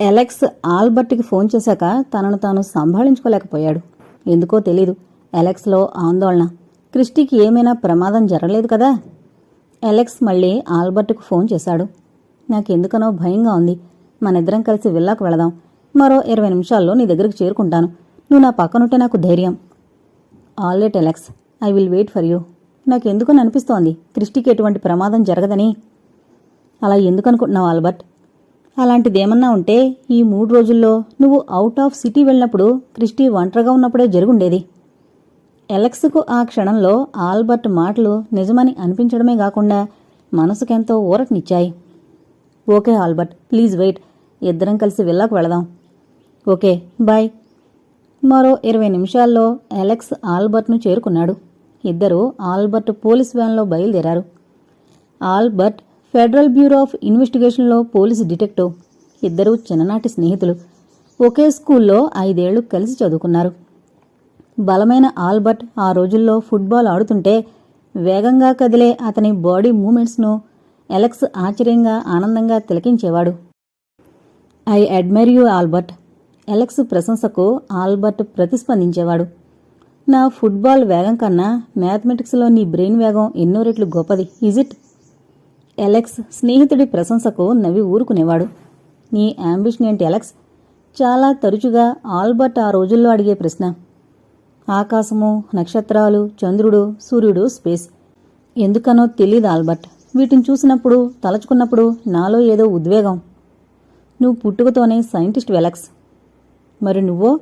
Alex ఆల్బర్ట్కి phone చేశాక తనను తాను సంభాళించుకోలేకపోయాడు. ఎందుకో తెలీదు. ఎలెక్స్లో ఆందోళన. క్రిస్టీకి ఏమైనా ప్రమాదం జరగలేదు కదా? ఎలెక్స్ మళ్ళీ ఆల్బర్ట్కు ఫోన్ చేశాడు. నాకెందుకనో భయంగా ఉంది. మనిద్దరం కలిసి విల్లాకు వెళదాం. మరో ఇరవై నిమిషాల్లో నీ దగ్గరికి చేరుకుంటాను. నువ్వు నా పక్కనుంటే నాకు ధైర్యం. All right Alex I will wait for you నాకెందుకని అనిపిస్తోంది. క్రిస్టీకి ఎటువంటి ప్రమాదం జరగదని. అలా ఎందుకు అనుకుంటున్నావు ఆల్బర్ట్? అలాంటిదేమన్నా ఉంటే ఈ మూడు రోజుల్లో నువ్వు అవుట్ ఆఫ్ సిటీ వెళ్ళినప్పుడు క్రిస్టీ ఒంటరిగా ఉన్నప్పుడే జరుగుండేది. ఎలెక్స్కు ఆ క్షణంలో ఆల్బర్ట్ మాటలు నిజమని అనిపించడమే కాకుండా మనసుకెంతో ఊరటనిచ్చాయి. Okay Albert please wait. ఇద్దరం కలిసి విల్లాకు వెళదాం. Okay bye. మరో ఇరవై నిమిషాల్లో అలెక్స్ ఆల్బర్ట్ను చేరుకున్నాడు. ఇద్దరూ ఆల్బర్ట్ పోలీస్ వ్యాన్లో బయలుదేరారు. ఆల్బర్ట్ ఫెడరల్ బ్యూరో ఆఫ్ ఇన్వెస్టిగేషన్లో పోలీసు డిటెక్టివ్. ఇద్దరు చిన్ననాటి స్నేహితులు. ఒకే స్కూల్లో ఐదేళ్ళు కలిసి చదువుకున్నారు. బలమైన ఆల్బర్ట్ ఆ రోజుల్లో ఫుట్బాల్ ఆడుతుంటే వేగంగా కదిలే అతని బాడీ మూమెంట్స్ను ఎలెక్స్ ఆశ్చర్యంగా ఆనందంగా తిలకించేవాడు. I admire you Albert. Alex ప్రశంసకు Albert ప్రతిస్పందించేవాడు. నా ఫుట్బాల్ వేగం కన్నా మ్యాథమెటిక్స్లో నీ బ్రెయిన్ వేగం ఎన్నో రెట్లు గొప్పది. Is it? ఎలెక్స్ స్నేహితుడి ప్రశంసకు నవ్వి ఊరుకునేవాడు. నీ అంబిషన్ ఏంటి ఎలెక్స్? చాలా తరచుగా ఆల్బర్ట్ ఆ రోజుల్లో అడిగే ప్రశ్న. ఆకాశము నక్షత్రాలు చంద్రుడు సూర్యుడు స్పేస్. ఎందుకనో తెలియదు ఆల్బర్ట్. వీటిని చూసినప్పుడు తలచుకున్నప్పుడు నాలో ఏదో ఉద్వేగం. నువ్వు పుట్టుకతోనే సైంటిస్ట్ వెలక్స్. మరి నువ్వో?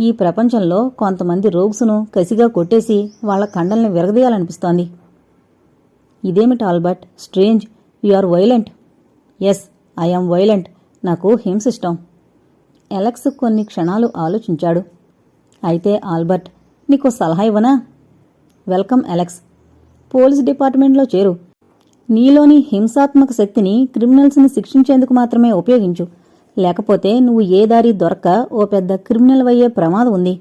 ఈ ప్రపంచంలో కొంతమంది రోగ్స్ను కసిగా కొట్టేసి వాళ్ళ కండల్ని విరగదీయాలనిపిస్తోంది. ఇదేమిటి Albert? Strange you are violent. Yes I am violent. నాకు హింసిష్టం. ఎలక్స్ కొన్ని క్షణాలు ఆలోచించాడు. అయితే ఆల్బర్ట్ నీకు సలహా ఇవ్వనా? Welcome Alex. పోలీస్ డిపార్ట్మెంట్లో చేరు. నీలోని హింసాత్మక శక్తిని క్రిమినల్స్ని శిక్షించేందుకు మాత్రమే ఉపయోగించు. లేకపోతే నువ్వు ఏ దారి దొరక్క ఓ పెద్ద క్రిమినల్ అయ్యే ప్రమాదం ఉంది.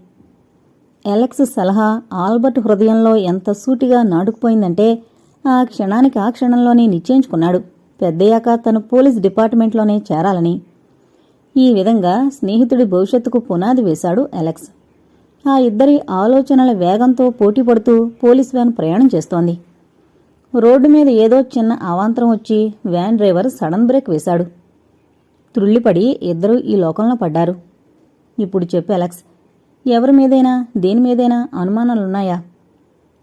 ఎలెక్స్ సలహా ఆల్బర్ట్ హృదయంలో ఎంత సూటిగా నాటుకుపోయిందంటే ఆ క్షణానికి ఆ క్షణంలోనే నిశ్చయించుకున్నాడు. పెద్దయ్యాక తను పోలీస్ డిపార్ట్మెంట్లోనే చేరాలని. ఈ విధంగా స్నేహితుడి భవిష్యత్తుకు పునాది వేశాడు ఎలెక్స్ ఆ ఇద్దరి ఆలోచనల వేగంతో పోటీపడుతూ పోలీస్ వ్యాన్ ప్రయాణం చేస్తోంది. రోడ్డు మీద ఏదో చిన్న అవాంతరం వచ్చి వ్యాన్ డ్రైవర్ సడన్ బ్రేక్ వేశాడు. త్రుళ్ళిపడి ఇద్దరూ ఈ లోకంలో పడ్డారు. ఇప్పుడు చెప్పు అలెక్స్ ఎవరి మీదైనా దేని మీదైనా అనుమానాలున్నాయా?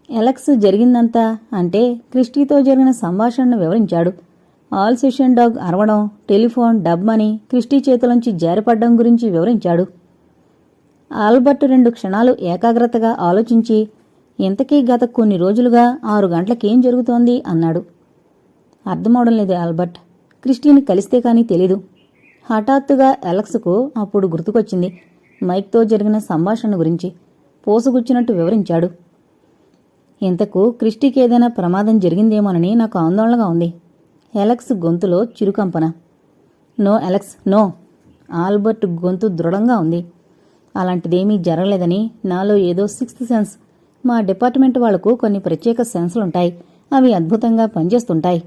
ఎలక్స్ జరిగిందంతా అంటే క్రిస్టీతో జరిగిన సంభాషణను వివరించాడు. ఆల్ సెషన్ డాగ్ అరవడం టెలిఫోన్ డబ్బని క్రిస్టీ చేతులంచి జారిపడ్డం గురించి వివరించాడు. ఆల్బర్ట్ రెండు క్షణాలు ఏకాగ్రతగా ఆలోచించి ఇంతకీ గత కొన్ని రోజులుగా ఆరు గంటలకేం జరుగుతోంది? అన్నాడు. అర్థమవడం లేదు ఆల్బర్ట్. క్రిస్టీని కలిస్తే కానీ తెలీదు. హఠాత్తుగా ఎలక్స్కు అప్పుడు గుర్తుకొచ్చింది మైక్తో జరిగిన సంభాషణ గురించి. పోసుగుచ్చినట్టు వివరించాడు. ఇంతకు క్రిస్టీకి ఏదైనా ప్రమాదం జరిగిందేమోనని నాకు ఆందోళనగా ఉంది. ఎలక్స్ గొంతులో చిరుకంపన. No Alex no. ఆల్బర్ట్ గొంతు దృఢంగా ఉంది. అలాంటిదేమీ జరగలేదని నాలో ఏదో సిక్స్త్ సెన్స్. మా డిపార్ట్మెంట్ వాళ్ళకు కొన్ని ప్రత్యేక సెన్స్లుంటాయి. అవి అద్భుతంగా పనిచేస్తుంటాయి.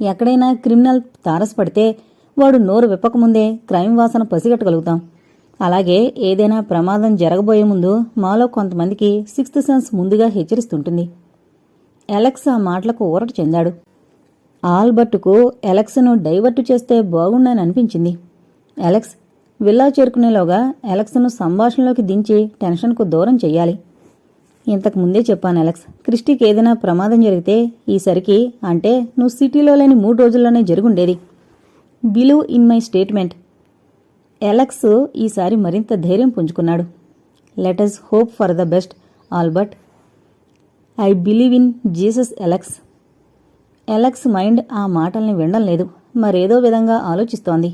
ఎక్కడైనా క్రిమినల్ తారసపడితే వాడు నోరు విప్పకముందే క్రైమ్ వాసన పసిగట్టగలుగుతాం. అలాగే ఏదైనా ప్రమాదం జరగబోయే ముందు మాలో కొంతమందికి సిక్స్త్ సెన్స్ ముందుగా హెచ్చరిస్తుంటుంది. ఎలక్స్ ఆ మాటలకు ఊరట చెందాడు. ఆల్బర్టుకు ఎలక్స్ను డైవర్ట్ చేస్తే బాగుండని అనిపించింది. ఎలక్స్ విల్లా చేరుకునేలోగా ఎలక్స్ను సంభాషణలోకి దించి టెన్షన్కు దూరం చెయ్యాలి. ఇంతకు ముందే చెప్పాను ఎలక్స్ క్రిస్టీకి ఏదైనా ప్రమాదం జరిగితే ఈసరికి అంటే నువ్వు సిటీలో లేని మూడు రోజుల్లోనే జరుగుండేది. Believe in my statement. Alex ఈసారి మరింత ధైర్యం పుంజుకున్నాడు. Let us hope for the best Albert I believe in Jesus Alex Alex mind ఆ మాటల్ని వినడం లేదు. మరేదో విధంగా ఆలోచిస్తోంది.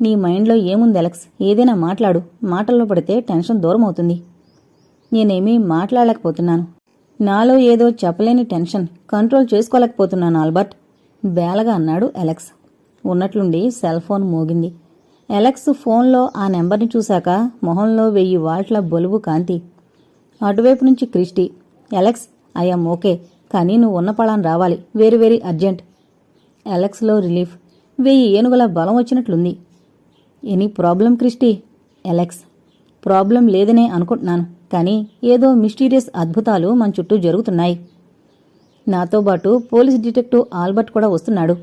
నీ మైండ్లో ఏముంది ఎలక్స్ ఏదైనా మాట్లాడు. మాటల్లో పడితే టెన్షన్ దూరం అవుతుంది నేనేమీ మాట్లాడలేకపోతున్నాను. నాలో ఏదో చెప్పలేని టెన్షన్. కంట్రోల్ చేసుకోలేకపోతున్నాను ఆల్బర్ట్ బేలగా అన్నాడు ఎలక్స్ ఉన్నట్లుండి సెల్ ఫోన్ మోగింది. ఎలక్స్ ఫోన్లో ఆ నెంబర్ని చూశాక మొహంలో వెయ్యి వాట్ల బొలువు కాంతి. అటువైపు నుంచి క్రిస్టి ఎలక్స్ ఐఎమ్ ఓకే కానీ నువ్వు ఉన్న పళాన్ రావాలి. Very very urgent. ఎలక్స్లో రిలీఫ్. వెయ్యి ఏనుగుల బలం వచ్చినట్లుంది. Any problem Christie? Alex problem లేదనే అనుకుంటున్నాను కానీ ఏదో మిస్టీరియస్ అద్భుతాలు మన చుట్టూ జరుగుతున్నాయి. నాతో పాటు పోలీస్ డిటెక్టివ్ ఆల్బర్ట్ కూడా వస్తున్నాడు.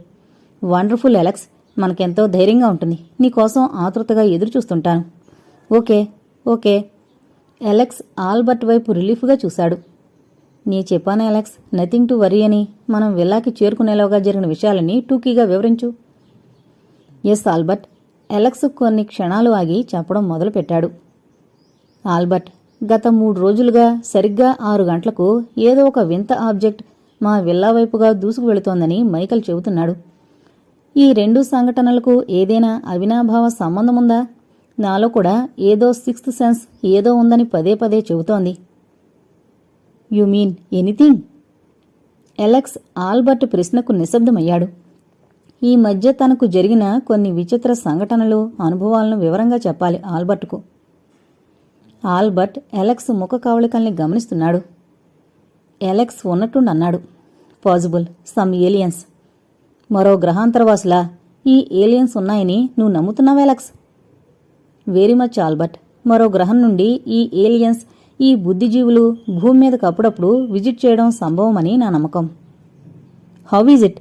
వండర్ఫుల్ ఎలక్స్ మనకెంతో ధైర్యంగా ఉంటుంది. నీకోసం ఆతృతగా ఎదురు చూస్తుంటాను ఓకే ఓకే. ఎలెక్స్ ఆల్బర్ట్ వైపు రిలీఫ్గా చూశాడు. నీ చెప్పాను అలెక్స్ నథింగ్ టు వరీ అని మనం విల్లాకి చేరుకునేలోగా జరిగిన విషయాలని టూకీగా వివరించు. Yes Albert. ఎలెక్స్ కొన్ని క్షణాలు ఆగి చెప్పడం మొదలుపెట్టాడు. ఆల్బర్ట్ గత మూడు రోజులుగా సరిగ్గా ఆరు గంటలకు ఏదో ఒక వింత ఆబ్జెక్ట్ మా విల్లా వైపుగా దూసుకు వెళుతోందని మైకల్ చెబుతున్నాడు. ఈ రెండు సంఘటనలకు ఏదైనా అవినాభావ సంబంధముందా? నాలో కూడా ఏదో సిక్స్త్ సెన్స్ ఏదో ఉందని పదే పదే చెబుతోంది. You mean anything? Alex Albert ప్రశ్నకు నిశ్శబ్దమయ్యాడు. ఈ మధ్య తనకు జరిగిన కొన్ని విచిత్ర సంఘటనలు అనుభవాలను వివరంగా చెప్పాలి ఆల్బర్ట్కు. ఆల్బర్ట్ ఎలెక్స్ ముఖ కవళికల్ని గమనిస్తున్నాడు. ఎలెక్స్ ఉన్నట్టుండి అన్నాడు పాజిబుల్. Some aliens. మరో గ్రహాంతరవాసులా ఈ ఏలియన్స్ ఉన్నాయని నువ్వు నమ్ముతున్నావా ఎలెక్స్? Very much Albert. మరో గ్రహం నుండి ఈ ఏలియన్స్ ఈ బుద్ధిజీవులు భూమి మీదకు అప్పుడప్పుడు విజిట్ చేయడం సంభవమని నా నమ్మకం. How is it?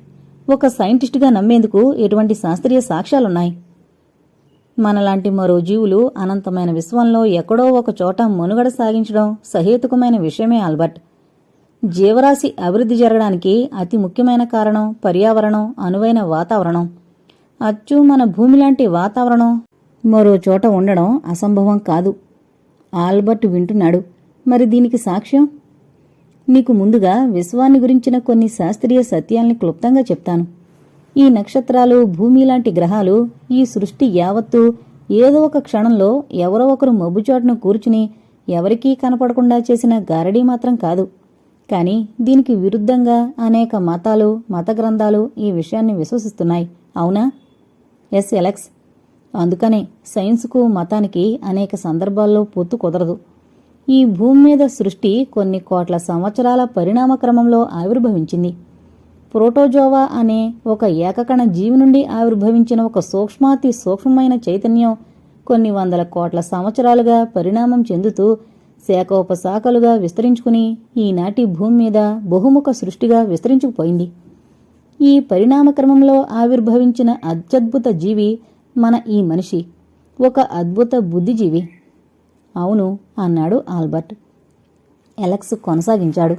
ఒక సైంటిస్టుగా నమ్మేందుకు ఎటువంటి శాస్త్రీయ సాక్ష్యాలున్నాయి? మనలాంటి మరో జీవులు అనంతమైన విశ్వంలో ఎక్కడో ఒక చోట మనుగడ సాగించడం సహేతుకమైన విషయమే ఆల్బర్ట్. జీవరాశి అభివృద్ధి జరగడానికి అతి ముఖ్యమైన కారణం పర్యావరణం అనువైన వాతావరణం. అచ్చు మన భూమి లాంటి వాతావరణం మరో చోట ఉండడం అసంభవం కాదు. ఆల్బర్ట్ వింటున్నాడు. మరి దీనికి సాక్ష్యం? నీకు ముందుగా విశ్వాన్ని గురించిన కొన్ని శాస్త్రీయ సత్యాల్ని క్లుప్తంగా చెప్తాను. ఈ నక్షత్రాలు భూమి లాంటి గ్రహాలు ఈ సృష్టి యావత్తు ఏదో ఒక క్షణంలో ఎవరో ఒకరు మబ్బుచోటను కూర్చుని ఎవరికీ కనపడకుండా చేసిన గారడీ మాత్రం కాదు. కానీ దీనికి విరుద్ధంగా అనేక మతాలు మత గ్రంథాలు ఈ విషయాన్ని విశ్వసిస్తున్నాయి. అవునా? Yes Alex. అందుకనే సైన్స్కు మతానికి అనేక సందర్భాల్లో పొత్తు కుదరదు. ఈ భూమి మీద సృష్టి కొన్ని కోట్ల సంవత్సరాల పరిణామ క్రమంలో ఆవిర్భవించింది. ప్రోటోజోవా అనే ఒక ఏకకణ జీవి నుండి ఆవిర్భవించిన ఒక సూక్ష్మాతి సూక్ష్మమైన చైతన్యం కొన్ని వందల కోట్ల సంవత్సరాలుగా పరిణామం చెందుతూ శాఖోపశాఖలుగా విస్తరించుకుని ఈనాటి భూమి మీద బహుముఖ సృష్టిగా విస్తరించుకుపోయింది. ఈ పరిణామ క్రమంలో ఆవిర్భవించిన అత్యద్భుత జీవి మన ఈ మనిషి. ఒక అద్భుత బుద్ధిజీవి. అవును అన్నాడు ఆల్బర్ట్. ఎలక్స్ కొనసాగించాడు.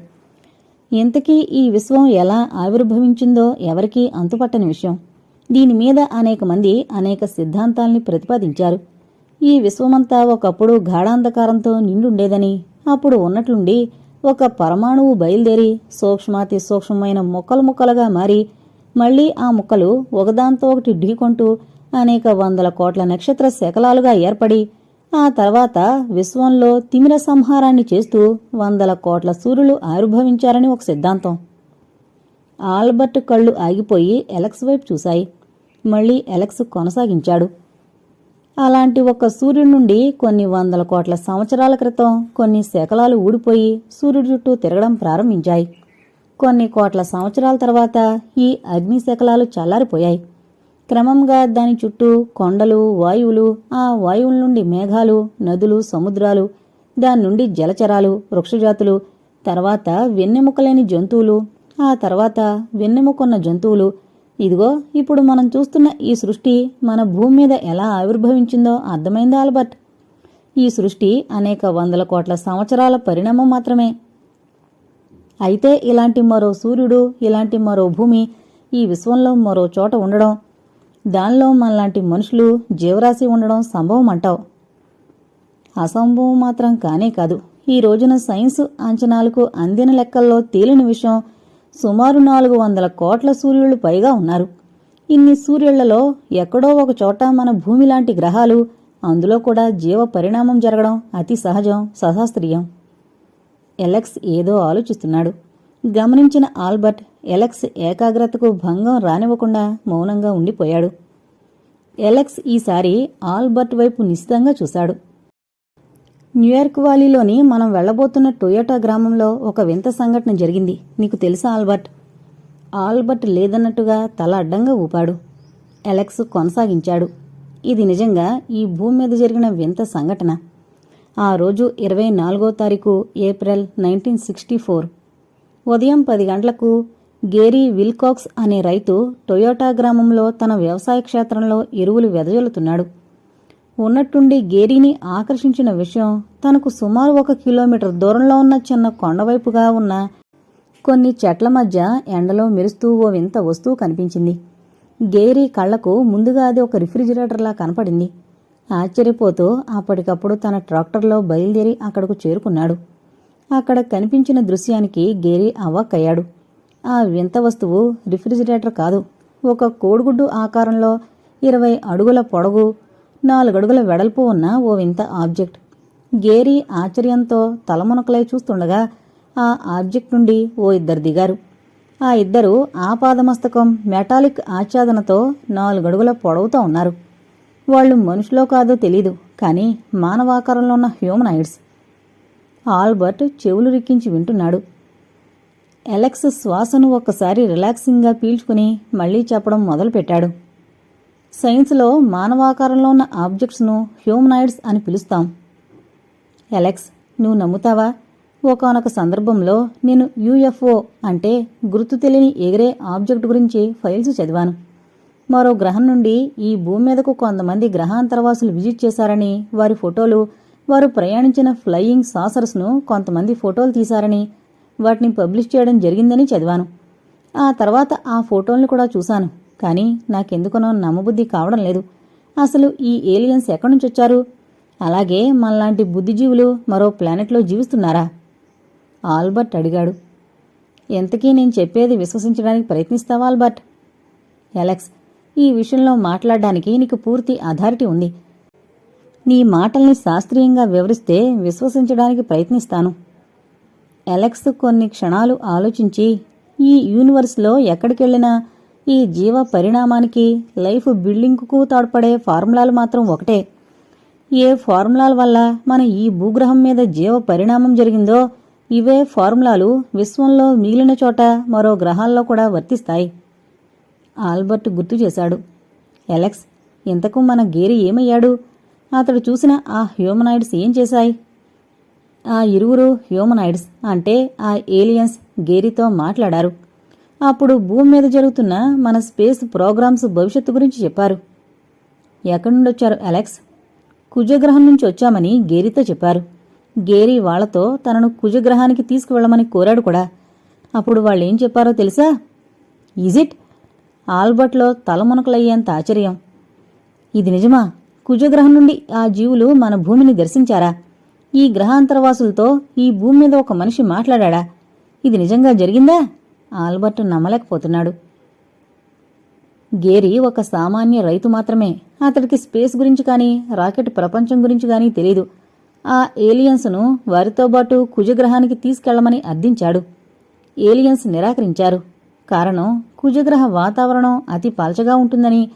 ఇంతకీ ఈ విశ్వం ఎలా ఆవిర్భవించిందో ఎవరికీ అంతుపట్టని విషయం. దీని మీద అనేక మంది అనేక సిద్ధాంతాల్ని ప్రతిపాదించారు. ఈ విశ్వమంతా ఒకప్పుడు గాఢాంధకారంతో నిండుండేదని అప్పుడు ఉన్నట్లుండి ఒక పరమాణువు బయలుదేరి సూక్ష్మాతి సూక్ష్మమైన ముక్కలు ముక్కలుగా మారి మళ్ళీ ఆ ముక్కలు ఒకదాంతో ఒకటి ఢీకొంటూ అనేక వందల కోట్ల నక్షత్ర శకలాలుగా ఏర్పడి ఆ తర్వాత విశ్వంలో తిమిర సంహారాన్ని చేస్తూ వందల కోట్ల సూర్యులు ఆవిర్భవించారని ఒక సిద్ధాంతం. ఆల్బర్ట్ కళ్ళు ఆగిపోయి ఎలక్స్ వైపు చూశాయి. మళ్ళీ ఎలక్స్ కొనసాగించాడు. అలాంటి ఒక సూర్యుడి నుండి కొన్ని వందల కోట్ల సంవత్సరాల క్రితం కొన్ని శకలాలు ఊడిపోయి సూర్యుడి చుట్టూ తిరగడం ప్రారంభించాయి. కొన్ని కోట్ల సంవత్సరాల తర్వాత ఈ అగ్ని శకలాలు చల్లారిపోయాయి. క్రమంగా దాని చుట్టూ కొండలు వాయువులు ఆ వాయువుల నుండి మేఘాలు నదులు సముద్రాలు దాని నుండి జలచరాలు వృక్షజాతులు తర్వాత వెన్నెముకలేని జంతువులు ఆ తర్వాత వెన్నెముకున్న జంతువులు ఇదిగో ఇప్పుడు మనం చూస్తున్న ఈ సృష్టి మన భూమి మీద ఎలా ఆవిర్భవించిందో అర్థమైందా ఆల్బర్ట్? ఈ సృష్టి అనేక వందల కోట్ల సంవత్సరాల పరిణామం మాత్రమే. అయితే ఇలాంటి మరో సూర్యుడు ఇలాంటి మరో భూమి ఈ విశ్వంలో మరో చోట ఉండడం దానిలో మనలాంటి మనుషులు జీవరాశి ఉండడం సంభవం అంటావు. అసంభవం మాత్రం కానే కాదు. ఈ రోజున సైన్స్ అంచనాలకు అందిన లెక్కల్లో తేలిన విషయం సుమారు నాలుగు వందల కోట్ల సూర్యులు పైగా ఉన్నారు. ఇన్ని సూర్యుళ్ళలో ఎక్కడో ఒక చోట మన భూమి లాంటి గ్రహాలు అందులో కూడా జీవ పరిణామం జరగడం అతి సహజం సశాస్త్రీయం. ఎలెక్స్ ఏదో ఆలోచిస్తున్నాడు. గమనించిన ఆల్బర్ట్ ఎలెక్స్ ఏకాగ్రతకు భంగం రానివ్వకుండా మౌనంగా ఉండిపోయాడు. ఎలెక్స్ ఈసారి ఆల్బర్ట్ వైపు నిశితంగా చూశాడు. న్యూయార్క్ వాలీలోని మనం వెళ్ళబోతున్న టొయోటా గ్రామంలో ఒక వింత సంఘటన జరిగింది. నీకు తెలుసా ఆల్బర్ట్? ఆల్బర్ట్ లేదన్నట్టుగా తల అడ్డంగా ఊపాడు. ఎలెక్స్ కొనసాగించాడు. ఇది నిజంగా ఈ భూమి మీద జరిగిన వింత సంఘటన. ఆ రోజు ఇరవై నాలుగో తారీఖు ఏప్రిల్ నైన్టీన్ సిక్స్టీ ఫోర్. ఉదయం పది గంటలకు గేరీ విల్కాక్స్ అనే రైతు టొయోటా గ్రామంలో తన వ్యవసాయ క్షేత్రంలో ఎరువులు వెదజల్లుతున్నాడు. ఉన్నట్టుండి గేరీని ఆకర్షించిన విషయం తనకు సుమారు ఒక కిలోమీటర్ దూరంలో ఉన్న చిన్న కొండవైపుగా ఉన్న కొన్ని చెట్ల మధ్య ఎండలో మెరుస్తూ ఓ వింత వస్తువు కనిపించింది. గేరీ కళ్ళకు ముందుగా అది ఒక రిఫ్రిజిరేటర్లా కనపడింది. ఆశ్చర్యపోతూ అప్పటికప్పుడు తన ట్రాక్టర్లో బయలుదేరి అక్కడకు చేరుకున్నాడు. అక్కడ కనిపించిన దృశ్యానికి గేరీ అవాక్కయ్యాడు ఆ వింత వస్తువు రిఫ్రిజిరేటర్ కాదు ఒక కోడిగుడ్డు ఆకారంలో ఇరవై అడుగుల పొడవు నాలుగడుగుల వెడల్పు ఉన్న ఓ వింత ఆబ్జెక్ట్. గేరీ ఆశ్చర్యంతో తలమునకలై చూస్తుండగా ఆ ఆబ్జెక్ట్ నుండి ఓ ఇద్దరు దిగారు. ఆ ఇద్దరు ఆపాదమస్తకం మెటాలిక్ ఆచ్ఛాదనతో నాలుగడుగుల పొడవుతో ఉన్నారు. వాళ్ళు మనుషులో కాదో తెలీదు కానీ మానవాకారంలో ఉన్న హ్యూమనాయిడ్స్. ఆల్బర్ట్ చెవులు రిక్కించి వింటున్నాడు. ఎలెక్స్ శ్వాసను ఒక్కసారి రిలాక్సింగ్గా పీల్చుకుని మళ్ళీ చెప్పడం మొదలుపెట్టాడు. సైన్స్లో మానవాకారంలో ఉన్న ఆబ్జెక్ట్స్ను హ్యూమనాయిడ్స్ అని పిలుస్తాం. ఎలెక్స్ నువ్వు నమ్ముతావా? ఒకనొక సందర్భంలో నేను యూఎఫ్ఓ అంటే గుర్తు తెలియని ఎగిరే ఆబ్జెక్ట్ గురించి ఫైల్స్ చదివాను. మరో గ్రహం నుండి ఈ భూమి మీదకు కొంతమంది గ్రహాంతరవాసులు విజిట్ చేశారని వారి ఫోటోలు వారు ప్రయాణించిన ఫ్లయింగ్ సాసర్స్ను కొంతమంది ఫోటోలు తీశారని వాటిని పబ్లిష్ చేయడం జరిగిందని చదివాను. ఆ తర్వాత ఆ ఫోటోల్ని కూడా చూశాను. కానీ నాకెందుకనో నమ్మబుద్ధి కావడం లేదు. అసలు ఈ ఏలియన్స్ ఎక్కడి నుంచి వచ్చారు? అలాగే మనలాంటి బుద్ధిజీవులు మరో ప్లానెట్లో జీవిస్తున్నారా? ఆల్బర్ట్ అడిగాడు. ఎంతకీ నేను చెప్పేది విశ్వసించడానికి ప్రయత్నిస్తావా ఆల్బర్ట్? ఎలెక్స్ ఈ విషయంలో మాట్లాడడానికి నీకు పూర్తి అథారిటీ ఉంది. నీ మాటల్ని శాస్త్రీయంగా వివరిస్తే విశ్వసించడానికి ప్రయత్నిస్తాను. ఎలెక్స్ కొన్ని క్షణాలు ఆలోచించి ఈ యూనివర్స్లో ఎక్కడికెళ్ళినా ఈ జీవ పరిణామానికి లైఫ్ బిల్డింగ్కు తోడ్పడే ఫార్ములాలు మాత్రం ఒకటే. ఏ ఫార్ములాల వల్ల మన ఈ భూగ్రహం మీద జీవ పరిణామం జరిగిందో ఇవే ఫార్ములాలు విశ్వంలో మిగిలిన చోట మరో గ్రహాల్లో కూడా వర్తిస్తాయి. ఆల్బర్ట్ గుర్తు చేశాడు. ఎలెక్స్ ఇంతకు మన గేరి ఏమయ్యాడు? అతడు చూసిన ఆ హ్యూమనాయిడ్స్ ఏం చేశాయి? ఆ ఇరువురు హ్యూమనాయిడ్స్ అంటే ఆ ఏలియన్స్ గేరితో మాట్లాడారు. అప్పుడు భూమి మీద జరుగుతున్న మన స్పేస్ ప్రోగ్రామ్స్ భవిష్యత్తు గురించి చెప్పారు. ఎక్కడి నుండి వచ్చారు అలెక్స్? కుజగ్రహం నుంచి వచ్చామని గేరీతో చెప్పారు. గేరీ వాళ్ళతో తనను కుజగ్రహానికి తీసుకువెళ్ళమని కోరాడు కూడా. అప్పుడు వాళ్ళేం చెప్పారో తెలుసా? ఈజిట్ ఆల్బర్ట్లో తలమునకలయ్యేంత ఆశ్చర్యం. ఇది నిజమా? కుజగ్రహం నుండి ఆ జీవులు మన భూమిని దర్శించారా? ఈ గ్రహాంతరవాసులతో ఈ భూమి మీద ఒక మనిషి మాట్లాడా ఇది నిజంగా జరిగిందా? ఆల్బర్ట్ నమ్మలేకపోతున్నాడు. గేరీ ఒక సామాన్య రైతు మాత్రమే. అతడికి స్పేస్ గురించి కానీ రాకెట్ ప్రపంచం గురించి కానీ తెలీదు. ఆ ఏలియన్స్ను వారితో పాటు కుజగ్రహానికి తీసుకెళ్ళమని అర్థించాడు. ఏలియన్స్ నిరాకరించారు. కారణం కుజగ్రహ వాతావరణం అతి పల్చగా ఉంటుందని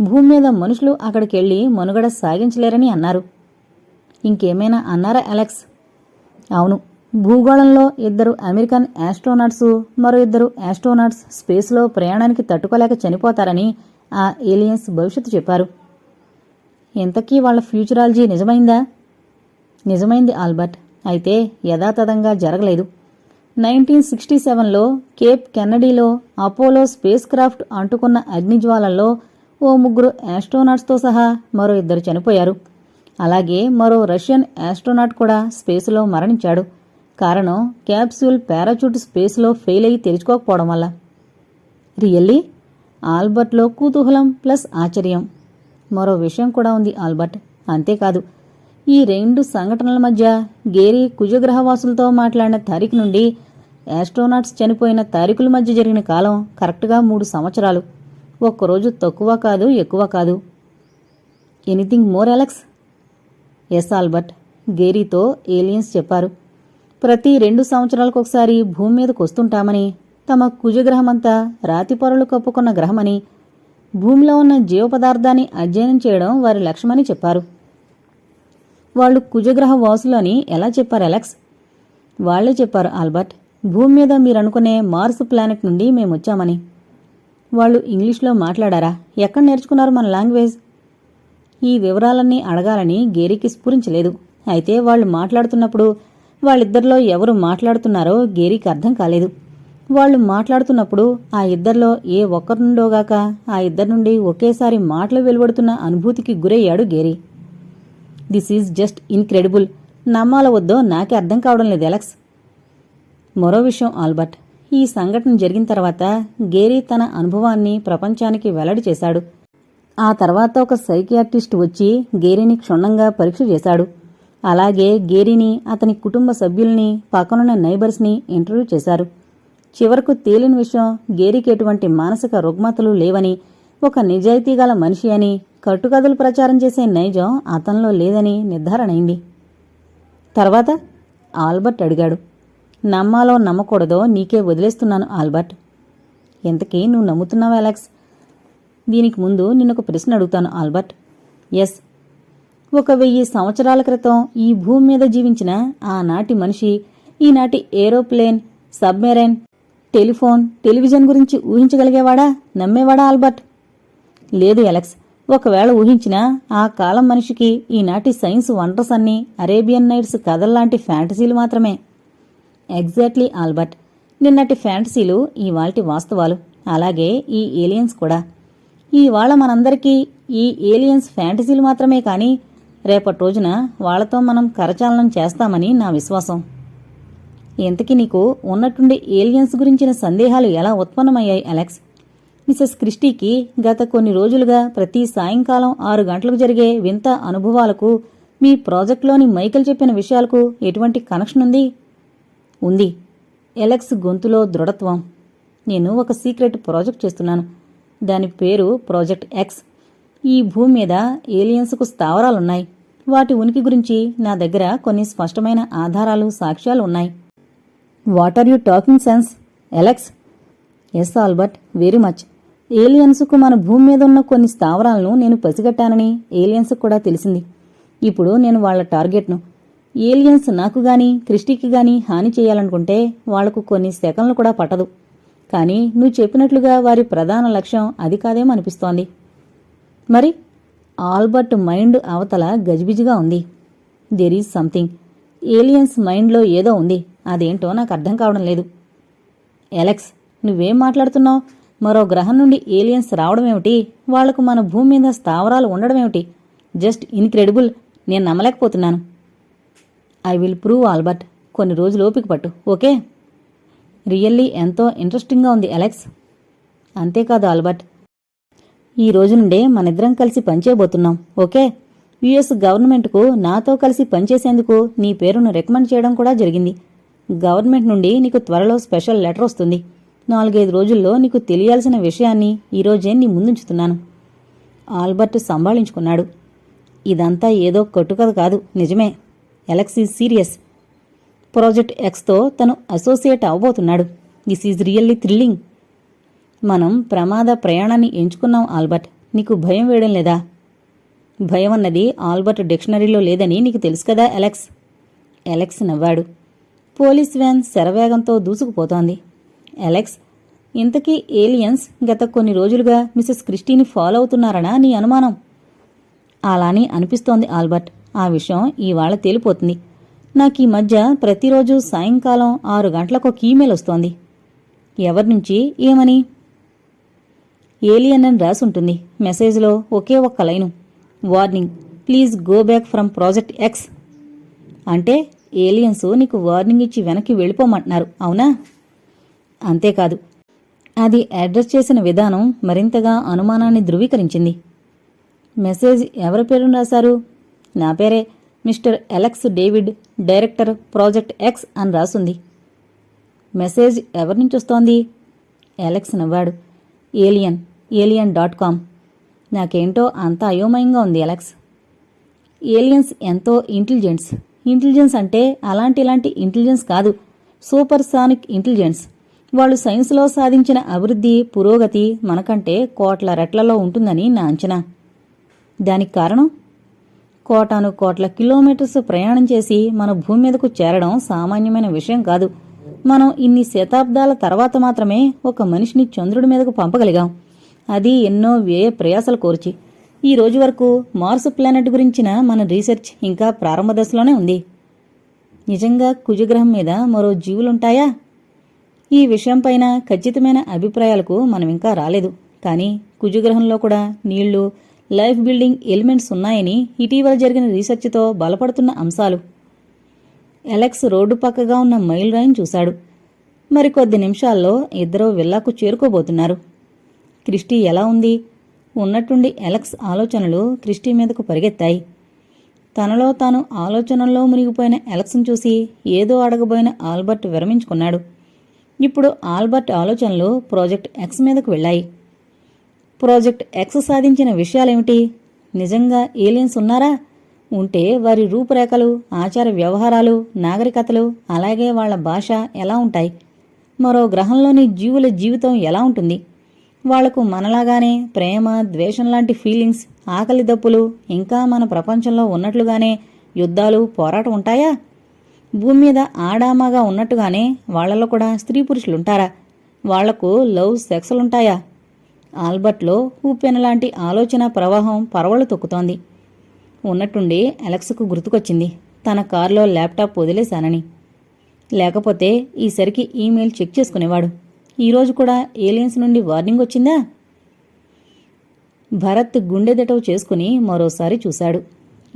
భూమి మీద మనుషులు అక్కడికెళ్ళి మనుగడ సాగించలేరని అన్నారు. ఇంకేమైనా అన్నారా అలెక్స్? అవును భూగోళంలో ఇద్దరు అమెరికన్ యాస్ట్రోనాట్స్ మరో ఇద్దరు యాస్ట్రోనాట్స్ స్పేస్లో ప్రయాణానికి తట్టుకోలేక చనిపోతారని ఆ ఏలియన్స్ భవిష్యత్తు చెప్పారు. ఇంతకీ వాళ్ళ ఫ్యూచరాలజీ నిజమైందా? నిజమైంది ఆల్బర్ట్. అయితే యథాతథంగా జరగలేదు. నైన్టీన్ సిక్స్టీ సెవెన్లో కేప్ కెన్నడీలో అపోలో స్పేస్ క్రాఫ్ట్ అంటుకున్న అగ్నిజ్వాలల్లో ఓ ముగ్గురు యాస్ట్రోనాట్స్తో సహా మరో ఇద్దరు చనిపోయారు. అలాగే మరో రష్యన్ యాస్ట్రోనాట్ కూడా స్పేస్లో మరణించాడు. కారణం క్యాప్సూల్ పారాచూట్ స్పేస్లో ఫెయిల్ అయ్యి తెరుచుకోకపోవడం వల్ల. రియల్లీ? ఆల్బర్ట్లో కుతూహలం ప్లస్ ఆశ్చర్యం. మరో విషయం కూడా ఉంది ఆల్బర్ట్. అంతేకాదు ఈ రెండు సంఘటనల మధ్య గేరీ కుజగ్రహవాసులతో మాట్లాడిన తారీఖు నుండి ఆస్ట్రోనాట్స్ చనిపోయిన తారీఖుల మధ్య జరిగిన కాలం కరెక్ట్గా మూడు సంవత్సరాలు. ఒక్కరోజు తక్కువ కాదు ఎక్కువ కాదు. Anything more Alex? Yes Albert. గేరీతో aliens చెప్పారు. ప్రతి రెండు సంవత్సరాలకు ఒకసారి భూమి మీదకు వస్తుంటామని తమ కుజగ్రహమంతా రాతి పొరలు కప్పుకున్న గ్రహమని భూమిలో ఉన్న జీవ పదార్థాన్ని అధ్యయనం చేయడం వారి లక్ష్యమని చెప్పారు. వాళ్ళు కుజగ్రహ వాసులు అని ఎలా చెప్పారు అలెక్స్? వాళ్ళే చెప్పారు ఆల్బర్ట్ భూమి మీద మీరనుకునే మార్స్ ప్లానెట్ నుండి మేము వచ్చామని వాళ్ళు ఇంగ్లీష్లో మాట్లాడారా? ఎక్కడ నేర్చుకున్నారు మన లాంగ్వేజ్? ఈ వివరాలన్నీ అడగాలని గేరీకి స్ఫురించలేదు. అయితే వాళ్ళు మాట్లాడుతున్నప్పుడు వాళ్ళిద్దరిలో ఎవరు మాట్లాడుతున్నారో గేరీకి అర్థం కాలేదు. వాళ్ళు మాట్లాడుతున్నప్పుడు ఆ ఇద్దరిలో ఏ ఒక్కరుండోగాక ఆ ఇద్దరి నుండి ఒకేసారి మాటలు వెలువడుతున్న అనుభూతికి గురయ్యాడు Gary. This is just incredible. నమ్మాల వద్దో నాకే అర్థం కావడం లేదు ఎలక్స్ మరో విషయం ఆల్బర్ట్. ఈ సంఘటన జరిగిన తర్వాత గేరీ తన అనుభవాన్ని ప్రపంచానికి వెల్లడి చేశాడు. ఆ తర్వాత ఒక సైకియాట్రిస్ట్ వచ్చి గేరీని క్షుణ్ణంగా పరీక్ష చేశాడు. అలాగే గేరీని అతని కుటుంబ సభ్యుల్ని పక్కనున్న నైబర్స్ని ఇంటర్వ్యూ చేశారు. చివరకు తేలిన విషయం గేరీకి ఎటువంటి మానసిక రుగ్మతలు లేవని ఒక నిజాయితీగల మనిషి అని కట్టుకథలు ప్రచారం చేసే నైజం అతనిలో లేదని నిర్ధారణైంది తర్వాత ఆల్బర్ట్ అడిగాడు నమ్మాలో నమ్మకూడదో నీకే వదిలేస్తున్నాను ఆల్బర్ట్. ఇంతకీ నువ్వు నమ్ముతున్నావా అలెక్స్? దీనికి ముందు నిన్నొక ప్రశ్న అడుగుతాను ఆల్బర్ట్. ఎస్ ఒక వెయ్యి సంవత్సరాల క్రితం ఈ భూమి మీద జీవించిన ఆనాటి మనిషి ఈనాటి ఏరోప్లేన్ సబ్మెరైన్ టెలిఫోన్ టెలివిజన్ గురించి ఊహించగలిగేవాడా? నమ్మేవాడా ఆల్బర్ట్? లేదు ఎలక్స్. ఒకవేళ ఊహించినా ఆ కాలం మనిషికి ఈనాటి సైన్స్ వండర్స్ అన్నీ అరేబియన్ నైట్స్ కథల్లాంటి ఫ్యాంటసీలు మాత్రమే. Exactly Albert. నిన్నటి ఫ్యాంటసీలు ఇవాల్టి వాస్తవాలు. అలాగే ఈ ఏలియన్స్ కూడా. ఇవాళ మనందరికీ ఈ ఏలియన్స్ ఫ్యాంటసీలు మాత్రమే కానీ రేపటి రోజున వాళ్ళతో మనం కరచాలనం చేస్తామని నా విశ్వాసం. ఇంతకీ నీకు ఉన్నట్టుండి ఏలియన్స్ గురించిన సందేహాలు ఎలా ఉత్పన్నమయ్యాయి అలెక్స్? మిసెస్ క్రిస్టీకి గత కొన్ని రోజులుగా ప్రతి సాయంకాలం ఆరు గంటలకు జరిగే వింత అనుభవాలకు మీ ప్రాజెక్టులోని మైకల్ చెప్పిన విషయాలకు ఎటువంటి కనెక్షన్ ఉంది? ఉంది. ఎలెక్స్ గొంతులో దృఢత్వం. నేను ఒక సీక్రెట్ ప్రాజెక్ట్ చేస్తున్నాను. దాని పేరు ప్రాజెక్ట్ ఎక్స్. ఈ భూమి మీద ఏలియన్స్కు స్థావరాలున్నాయి. వాటి ఉనికి గురించి నా దగ్గర కొన్ని స్పష్టమైన ఆధారాలు సాక్ష్యాలు ఉన్నాయి. What are you talking sense Alex yes Albert very much ఏలియన్స్కు మన భూమి మీద ఉన్న కొన్ని స్థావరాలను నేను పసిగట్టానని ఏలియన్స్కు కూడా తెలిసింది. ఇప్పుడు నేను వాళ్ళ టార్గెట్ను. ఏలియన్స్ నాకు గాని క్రిస్టీకి గాని హాని చేయాలనుకుంటే వాళ్ళకు కొన్ని సెకండ్లు కూడా పట్టదు. కానీ నువ్వు చెప్పినట్లుగా వారి ప్రధాన లక్ష్యం అది కాదేమో అనిపిస్తోంది మరి? ఆల్బర్ట్ మైండ్ అవతల గజిబిజిగా ఉంది. There is something. ఏలియన్స్ మైండ్లో ఏదో ఉంది. అదేంటో నాకు అర్థం కావడం లేదు. ఎలెక్స్ నువ్వేం మాట్లాడుతున్నావు? మరో గ్రహం నుండి ఏలియన్స్ రావడమేమిటి వాళ్ళకు మన భూమి మీద స్థావరాలు ఉండడమేమిటి జస్ట్ ఇన్క్రెడిబుల్. నేను నమ్మలేకపోతున్నాను. I will prove Albert. కొన్ని రోజులు ఓపిక పట్టు ఓకే? రియల్లీ ఎంతో ఇంట్రెస్టింగ్గా ఉంది ఎలెక్స్. అంతేకాదు ఆల్బర్ట్ ఈ రోజు నుండే మనిద్దరం కలిసి పనిచేయబోతున్నాం ఓకే? యుఎస్ గవర్నమెంట్కు నాతో కలిసి పనిచేసేందుకు నీ పేరును రికమెండ్ చేయడం కూడా జరిగింది. గవర్నమెంట్ నుండి నీకు త్వరలో స్పెషల్ లెటర్ వస్తుంది. నాలుగైదు రోజుల్లో నీకు తెలియాల్సిన విషయాన్ని ఈరోజే నీ ముందుంచుతున్నాను. ఆల్బర్ట్ సంభాళించుకున్నాడు. ఇదంతా ఏదో కట్టుకథ కాదు నిజమే. Alex is serious. ప్రాజెక్ట్ ఎక్స్తో తను అసోసియేట్ అవబోతున్నాడు దిస్ ఈజ్ రియల్లీ థ్రిల్లింగ్. మనం ప్రమాద ప్రయాణాన్ని ఎంచుకున్నాం ఆల్బర్ట్. నీకు భయం వేయడం లేదా? భయం అన్నది ఆల్బర్ట్ డిక్షనరీలో లేదని నీకు తెలుసు కదా ఎలెక్స్ ఎలెక్స్ నవ్వాడు. పోలీస్ వ్యాన్ శరవేగంతో దూసుకుపోతోంది. ఎలెక్స్ ఇంతకీ ఏలియన్స్ గత కొన్ని రోజులుగా మిసెస్ క్రిస్టీని ఫాలో అవుతున్నారనా నీ అనుమానం? అలానే అనిపిస్తోంది ఆల్బర్ట్. ఆ విషయం ఇవాళ తేలిపోతుంది. నాకు ఈ మధ్య ప్రతిరోజు సాయంకాలం ఆరు గంటలకు ఒక ఈమెయిల్ వస్తోంది. ఎవరి నుంచి? ఏమని? ఏలియన్ అని రాసి ఉంటుంది మెసేజ్లో ఒకే ఒక్క line. Warning. Please go back from project X అంటే ఏలియన్స్ నీకు వార్నింగ్ ఇచ్చి వెనక్కి వెళ్ళిపోమంటున్నారు. అవునా? అంతేకాదు. అది అడ్రస్ చేసిన విధానం మరింతగా అనుమానాన్ని ధృవీకరించింది. మెసేజ్ ఎవరి పేరును రాశారు? నా పేరే mister Alex David director project X అని రాసుంది. మెసేజ్ ఎవరి నుంచి వస్తోంది? ఎలెక్స్ నవ్వాడు. ఏలియన్ ఏలియన్ డాట్ కామ్ నాకేంటో అంత అయోమయంగా ఉంది ఎలక్స్ ఏలియన్స్ ఎంతో ఇంటెలిజెన్స్ ఇంటెలిజెన్స్ అంటే అలాంటి ఇలాంటి ఇంటెలిజెన్స్ కాదు సూపర్ సానిక్ ఇంటెలిజెన్స్ వాళ్ళు సైన్స్లో సాధించిన అభివృద్ధి పురోగతి మనకంటే కోట్ల రెట్లలో ఉంటుందని నా అంచనా. దానికి కారణం? కోటాను కోట్ల కిలోమీటర్స్ ప్రయాణం చేసి మన భూమి మీదకు చేరడం సామాన్యమైన విషయం కాదు. మనం ఇన్ని శతాబ్దాల తర్వాత మాత్రమే ఒక మనిషిని చంద్రుడి మీదకు పంపగలిగాం. అది ఎన్నో వ్యయ ప్రయాసలు కోర్చి. ఈ రోజు వరకు మార్స్ ప్లానెట్ గురించిన మన రీసెర్చ్ ఇంకా ప్రారంభ దశలోనే ఉంది. నిజంగా కుజగ్రహం మీద మరో జీవులుంటాయా? ఈ విషయంపైన ఖచ్చితమైన అభిప్రాయాలకు మనం ఇంకా రాలేదు. కానీ కుజగ్రహంలో కూడా నీళ్ళు లైఫ్ బిల్డింగ్ ఎలిమెంట్స్ ఉన్నాయని ఇటీవల జరిగిన రీసెర్చ్తో బలపడుతున్న అంశాలు. ఎలెక్స్ రోడ్డు పక్కగా ఉన్న మైల్ రాయిని చూశాడు. మరికొద్ది నిమిషాల్లో ఇద్దరూ విల్లాకు చేరుకోబోతున్నారు. క్రిస్టీ ఎలా ఉంది? ఉన్నట్టుండి ఎలెక్స్ ఆలోచనలు క్రిస్టీ మీదకు పరిగెత్తాయి. తనలో తాను ఆలోచనల్లో మునిగిపోయిన ఎలక్స్ను చూసి ఏదో అడగబోయిన ఆల్బర్ట్ విరమించుకున్నాడు. ఇప్పుడు ఆల్బర్ట్ ఆలోచనలు ప్రాజెక్ట్ ఎక్స్ మీదకు వెళ్ళాయి. ప్రాజెక్ట్ ఎక్స్ సాధించిన విషయాలేమిటి? నిజంగా ఏలియన్స్ ఉన్నారా? ఉంటే వారి రూపురేఖలు ఆచార వ్యవహారాలు నాగరికతలు అలాగే వాళ్ళ భాష ఎలా ఉంటాయి? మరో గ్రహంలోని జీవుల జీవితం ఎలా ఉంటుంది? వాళ్ళకు మనలాగానే ప్రేమ ద్వేషం లాంటి ఫీలింగ్స్ ఆకలి దప్పులు ఇంకా మన ప్రపంచంలో ఉన్నట్లుగానే యుద్ధాలు పోరాటం ఉంటాయా? భూమి మీద ఆడామగా ఉన్నట్టుగానే వాళ్ళలో కూడా స్త్రీ పురుషులుంటారా? వాళ్ళకు లవ్ సెక్స్లుంటాయా? ఆల్బర్ట్లో ఊపెన లాంటి ఆలోచన ప్రవాహం పరవళ్ళు తొక్కుతోంది. ఉన్నట్టుండి అలెక్స్కు గుర్తుకొచ్చింది. తన కారులో ల్యాప్టాప్ వదిలేశానని. లేకపోతే ఈసరికి ఈమెయిల్ చెక్ చేసుకునేవాడు. ఈరోజు కూడా ఏలియన్స్ నుండి వార్నింగ్ వచ్చిందా? భరత్ గుండెదటవు చేసుకుని మరోసారి చూశాడు.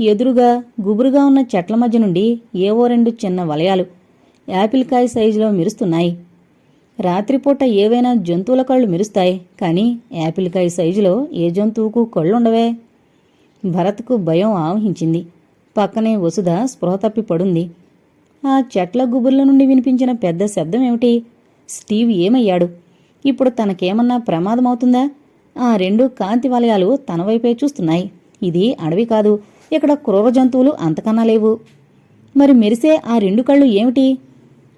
ఎదురుగా గుబురుగా ఉన్న చెట్ల మధ్య నుండి ఏవో రెండు చిన్న వలయాలు యాపిల్ కాయ సైజులో మెరుస్తున్నాయి. రాత్రిపూట ఏవైనా జంతువుల కళ్ళు మెరుస్తాయి కానీ యాపిల్ కాయ సైజులో ఏ జంతువుకు కళ్ళుండవే. భరత్కు భయం ఆవహించింది. పక్కనే వసుధ స్పృహ తప్పి పడుంది. ఆ చెట్ల గుబుర్ల నుండి వినిపించిన పెద్ద శబ్దం ఏమిటి స్టీవ్ ఏమయ్యాడు? ఇప్పుడు తనకేమన్నా ప్రమాదమవుతుందా? ఆ రెండు కాంతి వలయాలు తన వైపే చూస్తున్నాయి. ఇది అడవి కాదు. ఇక్కడ క్రూర జంతువులు అంతకన్నా లేవు. మరి మెరిసే ఆ రెండు కళ్ళు ఏమిటి?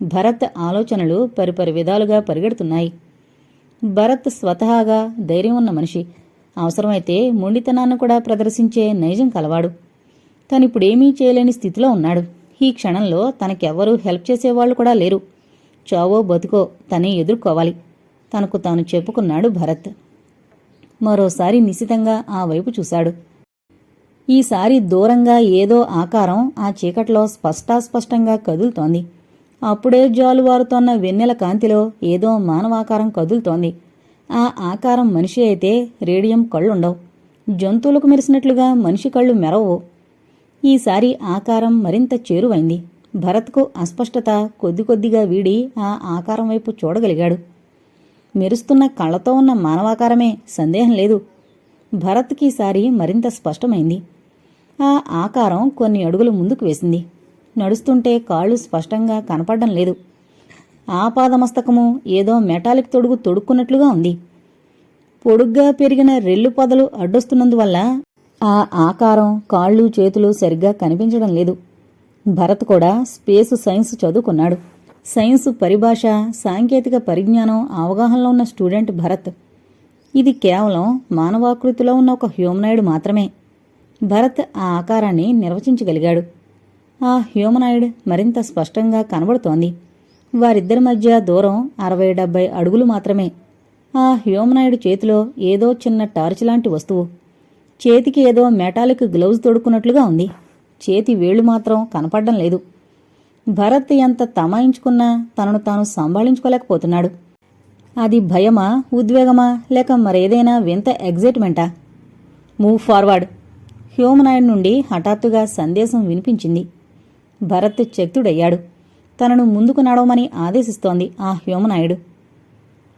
భరత్ ఆలోచనలు పరిపరి విధాలుగా పరిగెడుతున్నాయి. భరత్ స్వతహాగా ధైర్యం ఉన్న మనిషి. అవసరమైతే మొండితనాన్ని కూడా ప్రదర్శించే నైజం కలవాడు. తనిప్పుడేమీ చేయలేని స్థితిలో ఉన్నాడు. ఈ క్షణంలో తనకెవ్వరూ హెల్ప్ చేసేవాళ్ళు కూడా లేరు. చావో బతుకో తనే ఎదుర్కోవాలి. తనకు తాను చెప్పుకున్నాడు భరత్. మరోసారి నిశితంగా ఆ వైపు చూశాడు. ఈసారి దూరంగా ఏదో ఆకారం ఆ చీకట్లో స్పష్టాస్పష్టంగా కదులుతోంది. అప్పుడే జాలువారుతోన్న వెన్నెల కాంతిలో ఏదో మానవాకారం కదులుతోంది. ఆ ఆకారం మనిషి అయితే రేడియం కళ్ళుండవు. జంతువులకు మెరిసినట్లుగా మనిషి కళ్ళు మెరవవు. ఈసారి ఆకారం మరింత చేరువైంది. భరత్కు అస్పష్టత కొద్ది కొద్దిగా వీడి ఆ ఆకారం వైపు చూడగలిగాడు. మెరుస్తున్న కళ్ళతో ఉన్న మానవాకారమే సందేహం లేదు. భరత్కి ఈసారి మరింత స్పష్టమైంది. ఆ ఆకారం కొన్ని అడుగులు ముందుకు వేసింది. నడుస్తుంటే కాళ్ళు స్పష్టంగా కనపడడం లేదు. ఆపాదమస్తకము ఏదో మెటాలిక్ తొడుగు తొడుక్కున్నట్లుగా ఉంది. పొడుగ్గా పెరిగిన రెల్లు పొదలు అడ్డొస్తున్నందువల్ల ఆ ఆకారం కాళ్ళు చేతులు సరిగ్గా కనిపించడం లేదు. భరత్ కూడా స్పేస్ సైన్స్ చదువుకున్నాడు. సైన్స్ పరిభాష సాంకేతిక పరిజ్ఞానం అవగాహనలో ఉన్న స్టూడెంట్ భరత్. ఇది కేవలం మానవాకృతిలో ఉన్న ఒక హ్యూమనాయిడ్ మాత్రమే. భరత్ ఆ ఆకారాన్ని నిర్వచించగలిగాడు. ఆ హ్యూమనాయిడ్ మరింత స్పష్టంగా కనబడుతోంది. వారిద్దరి మధ్య దూరం అరవై డెబ్బై అడుగులు మాత్రమే. ఆ హ్యోమనాయుడు చేతిలో ఏదో చిన్న టార్చ్ లాంటి వస్తువు. చేతికి ఏదో మెటాలిక్ గ్లౌజ్ తొడుక్కున్నట్లుగా ఉంది. చేతి వేళ్ళు మాత్రం కనపడడం లేదు. భరత్ ఎంత తమాయించుకున్నా తనను తాను సంభాళించుకోలేకపోతున్నాడు. అది భయమా ఉద్వేగమా లేక మరేదైనా వింత ఎగ్జైట్మెంటా? Move forward. హ్యూమనాయిడ్ నుండి హఠాత్తుగా సందేశం వినిపించింది. భరత్ చక్తుడయ్యాడు. తనను ముందుకు నడవమని ఆదేశిస్తోంది ఆ హ్యోమనాయుడు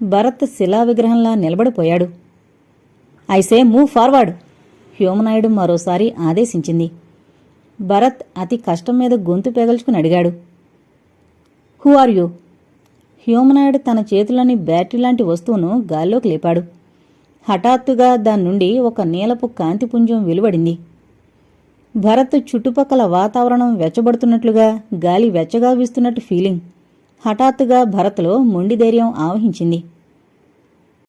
భరత్ శిలా విగ్రహంలా నిలబడిపోయాడు. ఐసే మూవ్ ఫార్వర్డ్! హ్యోమనాయుడు మరోసారి ఆదేశించింది. భరత్ అతి కష్టం మీద గొంతు పెగల్చుకుని అడిగాడు. Who are you? హ్యూమనాయుడు తన చేతిలోని బ్యాటరీ లాంటి వస్తువును గాల్లోకి లేపాడు. హఠాత్తుగా దాని నుండి ఒక నీలపు కాంతిపుంజం వెలువడింది. భరత్ చుట్టుపక్కల వాతావరణం వెచ్చబడుతున్నట్లుగా గాలి వెచ్చగా వీస్తున్నట్టు ఫీలింగ్. హఠాత్తుగా భరత్లో మొండి ధైర్యం ఆవహించింది.